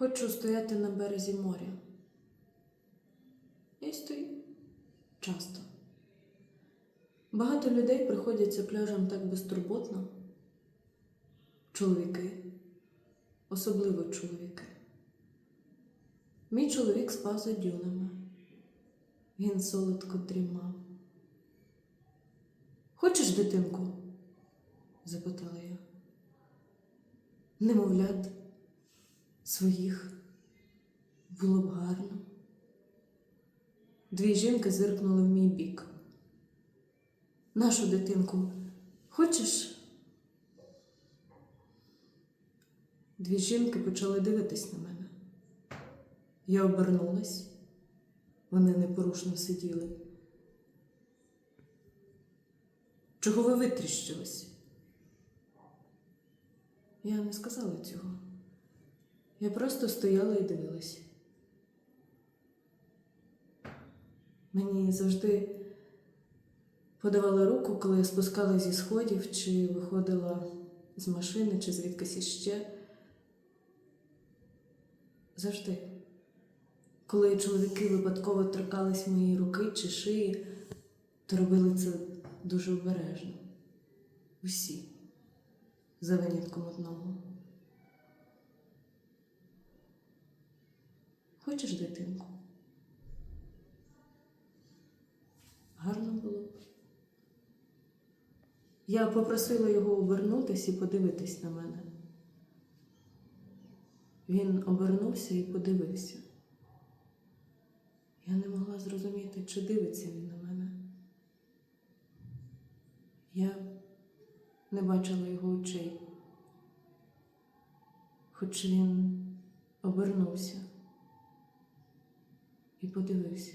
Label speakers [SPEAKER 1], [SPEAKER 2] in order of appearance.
[SPEAKER 1] Хочу стояти на березі моря. І стою часто. Багато людей приходять за пляжем так безтурботно. Чоловіки, особливо чоловіки. Мій чоловік спав за дюнами. Він солодко дрімав. Хочеш дитинку? запитала я. Немовлят своїх було б гарно. Дві жінки зиркнули в мій бік. Нашу дитинку, хочеш? Дві жінки почали дивитись на мене. Я обернулась, вони непорушно сиділи. Чого ви витріщились? Я не сказала цього. Я просто стояла і дивилась. Мені завжди подавали руку, коли я спускалась зі сходів, чи виходила з машини, чи звідкись іще. Завжди. Коли чоловіки випадково торкались моєї руки чи шиї, то робили це дуже обережно. Усі, за винятком одного. Хочеш дитинку? Гарно було б. Я попросила його обернутись і подивитись на мене. Він обернувся і подивився. Я не могла зрозуміти, чи дивиться він на мене. Я не бачила його очей, хоч він обернувся і подивився.